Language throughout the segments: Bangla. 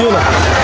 你有？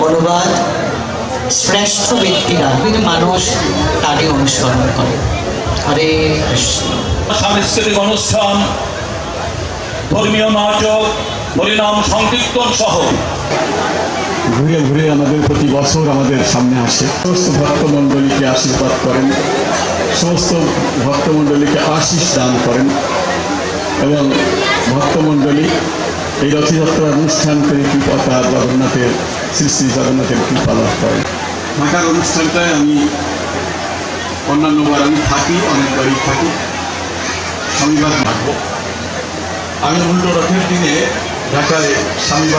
অনুবাদ শ্রেষ্ঠ ব্যক্তিরা মানুষ তারই অনুসরণ করে। হরে কৃষ্ণ। সাংস্কৃতিক অনুষ্ঠান ধর্মীয় নাটক হরিনাম সংকীর্তন সহ। ঘুরে ঘুরে আমাদের প্রতি বছর আমাদের সামনে আসে। সমস্ত ভক্তমণ্ডলীকে আশীর্বাদ করেন। সমস্ত ভক্তমণ্ডলীকে আশিস দান করেন। এবং ভক্তমণ্ডলী এই রথযাত্রা অনুষ্ঠান করে কৃপতা জগন্নাথের, শ্রী শ্রী জগন্নাথের কৃপা লাভ করে। ঢাকার অনুষ্ঠানটায় আমি অন্যান্যবার আমি থাকি, অনেকবারই থাকি। শনিবার থাকব আমি উল্টো রথের দিনে ঢাকায় স্বামীবার